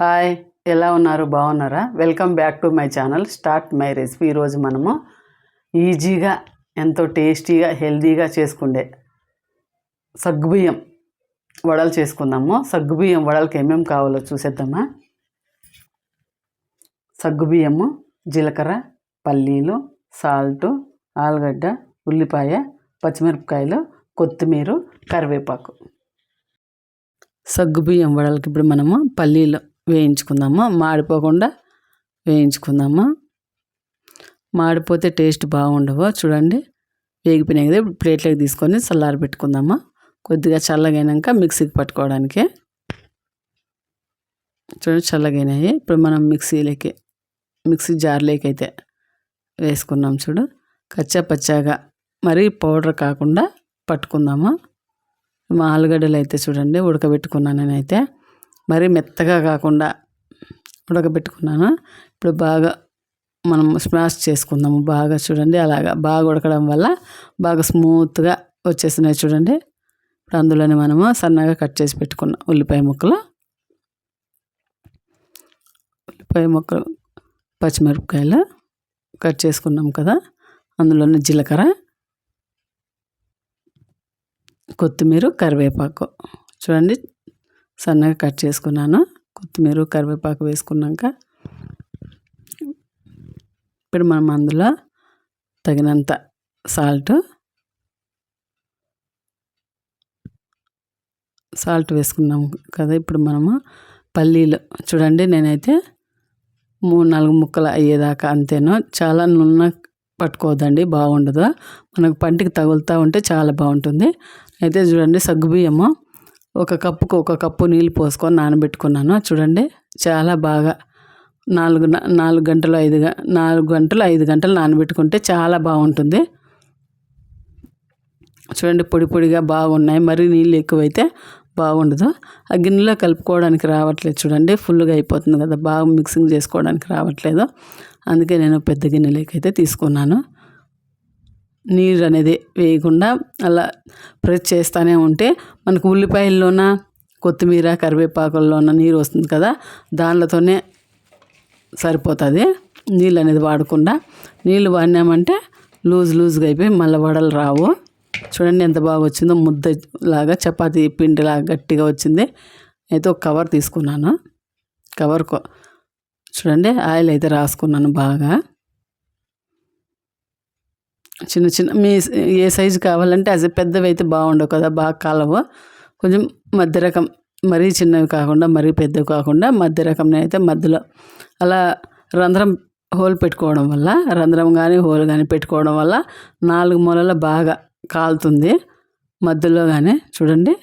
Hi ఎలా ఉన్నారు? బాగున్నారా? Welcome back to my channel start my recipe ఈరోజు మనము ఈజీగా ఎంతో టేస్టీగా హెల్తీగా చేసుకుండే సగ్గుబియ్యం వడలు చేసుకుందాము. సగ్గుబియ్యం వడలకి ఏమేమి కావాలో చూసేద్దామా? సగ్గుబియ్యము జీలకర్ర పల్లీలు సాల్టు ఆలుగడ్డ ఉల్లిపాయ పచ్చిమిరపకాయలు కొత్తిమీర కరివేపాకు. సగ్గుబియ్యం వడలకి ఇప్పుడు మనము పల్లీలు వేయించుకుందామా? మాడిపోకుండా వేయించుకుందాము? మాడిపోతే టేస్ట్ బాగుండవు? చూడండి. వేగిపోయినాయి కదా ఇప్పుడు ప్లేట్లోకి తీసుకొని చల్లారి పెట్టుకుందామా? కొద్దిగా చల్లగైనాక మిక్సీకి పట్టుకోవడానికి. చూడండి చల్లగైనాయి. ఇప్పుడు మనం మిక్సీలోకి మిక్సీ జార్లోకి అయితే వేసుకున్నాం చూడు. కచ్చా పచ్చాగా మరీ పౌడర్ కాకుండా పట్టుకుందాము? మా ఆలుగడ్డలు అయితే చూడండి ఉడకబెట్టుకున్నాను నేనైతే మరీ మెత్తగా కాకుండా ఉడకబెట్టుకున్నాను. ఇప్పుడు బాగా మనం స్మాష్ చేసుకుందాము. బాగా చూడండి అలాగా బాగా ఉడకడం వల్ల బాగా స్మూత్గా వచ్చేసినాయి చూడండి. ఇప్పుడు అందులోనే మనము సన్నగా కట్ చేసి పెట్టుకున్నాం ఉల్లిపాయ ముక్కలు. ఉల్లిపాయ ముక్కలు పచ్చిమిరపకాయలు కట్ చేసుకున్నాం కదా అందులోనే జీలకర్ర కొత్తిమీర కరివేపాకు. చూడండి సన్నగా కట్ చేసుకున్నాను. కొత్తిమీర కరివేపాకు వేసుకున్నాక ఇప్పుడు మనం అందులో తగినంత సాల్ట్ సాల్ట్ వేసుకున్నాము కదా. ఇప్పుడు మనము పల్లీలు చూడండి నేనైతే మూడు నాలుగు ముక్కలు అయ్యేదాకా అంతేనో. చాలా నున్న పట్టుకోవద్దండి బాగుండదు. మనకు పంటికి తగులుతూ ఉంటే చాలా బాగుంటుంది. అయితే చూడండి సగ్గుబియ్యము ఒక కప్పుకు ఒక కప్పు నీళ్ళు పోసుకొని నానబెట్టుకున్నాను. చూడండి చాలా బాగా నాలుగు నాలుగు గంటలు ఐదు నాలుగు గంటలు ఐదు గంటలు నానబెట్టుకుంటే చాలా బాగుంటుంది. చూడండి పొడి పొడిగా బాగున్నాయి. మరీ నీళ్ళు ఎక్కువైతే బాగుండదు. ఆ గిన్నెలో కలుపుకోవడానికి రావట్లేదు చూడండి ఫుల్గా అయిపోతుంది కదా. బాగా మిక్సింగ్ చేసుకోవడానికి రావట్లేదు. అందుకే నేను పెద్ద గిన్నెలోకి అయితే తీసుకున్నాను. నీరు అనేది వేయకుండా అలా ప్రెస్ చేస్తూనే ఉంటే మనకు ఉల్లిపాయల్లోన కొత్తిమీర కరివేపాకుల్లోన నీరు వస్తుంది కదా దానిలతోనే సరిపోతుంది. నీళ్ళు అనేది వాడకుండా నీళ్ళు వాడినామంటే లూజ్ లూజ్గా అయిపోయి మళ్ళీ వడలు రావు. చూడండి ఎంత బాగా వచ్చిందో ముద్ద లాగా చపాతీ పిండిలాగా గట్టిగా వచ్చింది. అయితే ఒక కవర్ తీసుకున్నాను. కవర్ చూడండి ఆయిల్ అయితే రాసుకున్నాను బాగా. చిన్న చిన్న మీ ఏ సైజు కావాలంటే అది పెద్దవి అయితే బాగుండవు కదా బాగా కాలవు. కొంచెం మధ్య రకం మరీ చిన్నవి కాకుండా మరీ పెద్దవి కాకుండా మధ్య రకం అయితే మధ్యలో అలా రంధ్రం హోల్ పెట్టుకోవడం వల్ల రంధ్రం కానీ హోల్ కానీ పెట్టుకోవడం వల్ల నాలుగు మూలల బాగా కాలుతుంది. మధ్యలో కానీ చూడండి.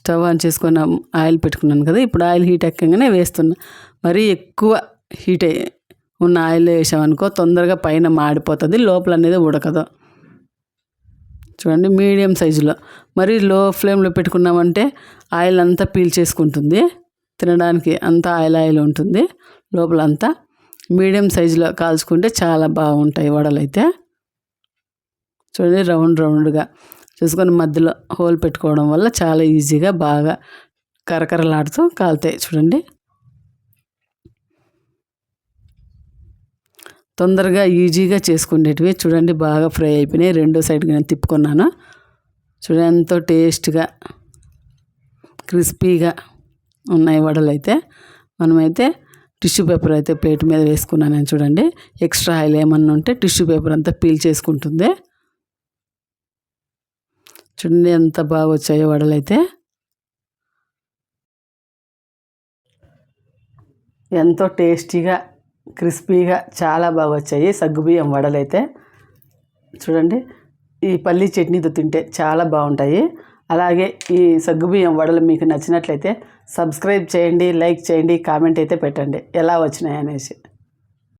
స్టవ్ ఆన్ చేసుకున్న ఆయిల్ పెట్టుకున్నాను కదా ఇప్పుడు ఆయిల్ హీట్ ఎక్కగానే వేస్తున్నా. మరీ ఎక్కువ హీట్ ఉన్న ఆయిల్ వేసామనుకో తొందరగా పైన మాడిపోతుంది లోపల అనేది ఉడకదు. చూడండి మీడియం సైజులో. మరి లో ఫ్లేమ్లో పెట్టుకున్నామంటే ఆయిల్ అంతా పీల్చేసుకుంటుంది తినడానికి అంతా ఆయిల్ ఆయిల్ ఉంటుంది. లోపల అంతా మీడియం సైజులో కాల్చుకుంటే చాలా బాగుంటాయి వడలు అయితే చూడండి రౌండ్ రౌండ్గా. చూసుకొని మధ్యలో హోల్ పెట్టుకోవడం వల్ల చాలా ఈజీగా బాగా కరకరలాడుతూ కాలుతాయి. చూడండి. తొందరగా ఈజీగా చేసుకునేటివి చూడండి బాగా ఫ్రై అయిపోయినాయి. రెండో సైడ్కి నేను తిప్పుకున్నాను. చూడండి ఎంతో టేస్ట్గా క్రిస్పీగా ఉన్నాయి వడలు అయితే. మనమైతే టిష్యూ పేపర్ అయితే ప్లేట్ మీద వేసుకున్నాను నేను చూడండి. ఎక్స్ట్రా ఆయిల్ ఏమన్నా ఉంటే టిష్యూ పేపర్ అంతా పీల్ చేసుకుంటుంది. చూడండి ఎంత బాగా వచ్చాయో వడలు అయితే. ఎంతో టేస్టీగా క్రిస్పీగా చాలా బాగా వచ్చాయి. సగ్గుబియ్యం వడలైతే. చూడండి ఈ పల్లీ చట్నీతో తింటే చాలా బాగుంటాయి. అలాగే ఈ సగ్గుబియ్యం వడలు మీకు నచ్చినట్లయితే సబ్స్క్రైబ్ చేయండి లైక్ చేయండి కామెంట్ అయితే పెట్టండి. ఎలా వచ్చినాయి అనేసి.